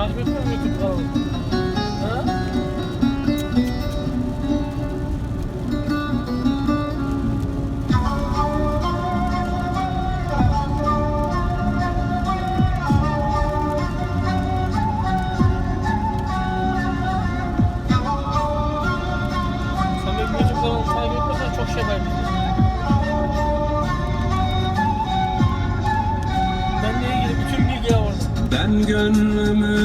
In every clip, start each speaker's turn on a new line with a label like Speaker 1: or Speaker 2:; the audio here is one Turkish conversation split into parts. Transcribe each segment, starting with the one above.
Speaker 1: Takip etmiyor YouTube kanalı? Ha? Sen benim YouTube kanalımı takip etmezsen çok şey kaybediyorsun.
Speaker 2: Ben gönlümü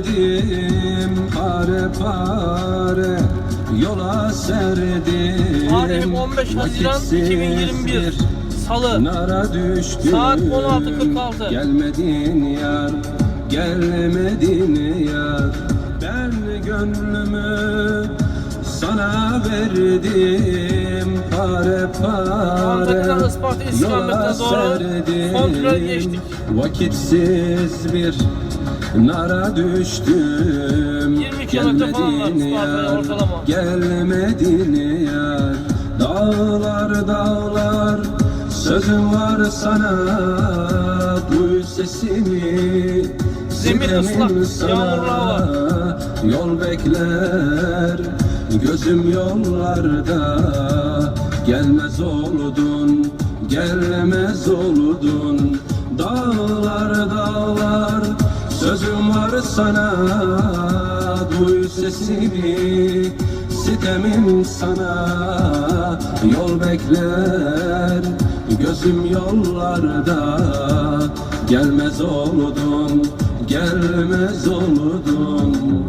Speaker 2: verdim Pare pare yola serdim.
Speaker 1: Tarihim 15 Haziran
Speaker 2: Vakitsiz
Speaker 1: 2021
Speaker 2: bir
Speaker 1: Salı.
Speaker 2: Nara düştüm.
Speaker 1: Saat 16.46.
Speaker 2: Gelmedin yar Gelmedin yar. Ben gönlümü sana verdim. Pare pare yola serdim. Vakitsiz bir nara düştüm.
Speaker 1: 20 kilometre falan var
Speaker 2: Gelmedin yar. Gelmedin yar Dağlar dağlar. Sözüm var sana. Duy sesimi.
Speaker 1: Zemin ıslak,
Speaker 2: sana,
Speaker 1: yağmurlu hava.
Speaker 2: Yol bekler. Gözüm yollarda. Gelmez oldun Gelmez oldun sana Duy sesimi Sitemim sana. Yol bekler Gözüm yollarda. Gelmez oldun Gelmez oldun.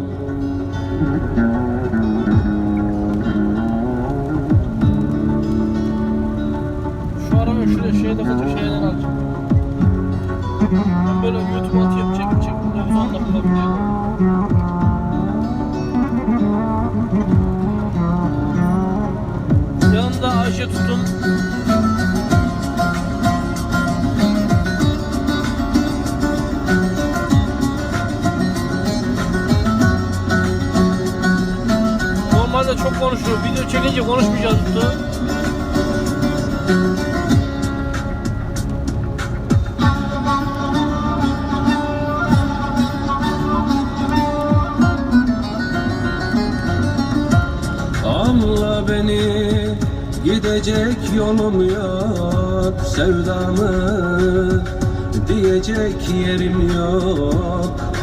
Speaker 1: Şu arabayı şuraya şeye de foto şeyden alacağım. Böyle YouTube çok konuşuyor. Video çekince konuşmayacağız tuttu.
Speaker 2: Anla beni Gidecek yolum yok Sevdamı Diyecek yerim yok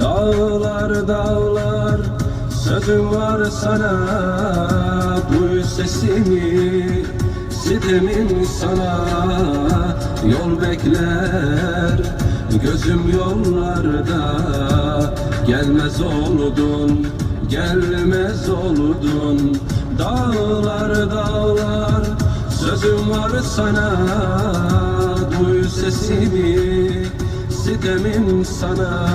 Speaker 2: Dağlar dağlar sözüm var sana. Duy sesimi Sitemim sana. Yol bekler Gözüm yollarda. Gelmez oldun Gelmez oldun. Dağlar dağlar sözüm var sana. Duy sesimi sitemim sana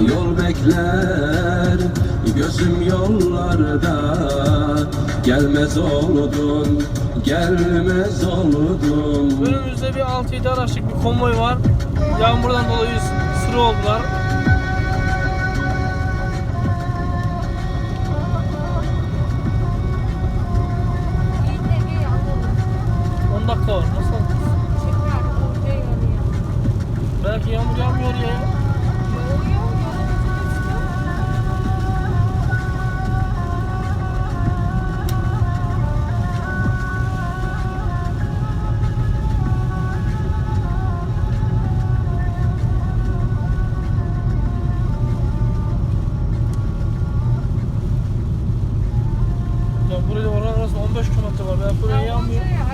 Speaker 2: Yol bekler gözüm yollarda Gelmez oldun, gelmez oldun
Speaker 1: Önümüzde bir 6-7 araçlık bir konvoy var. Yağmurdan dolayı sıra oldular. Belki yağmur yağmıyor ya. Ya buraya oran arası 15 kilometre var. Belki buraya
Speaker 3: Ya
Speaker 1: yağmıyor.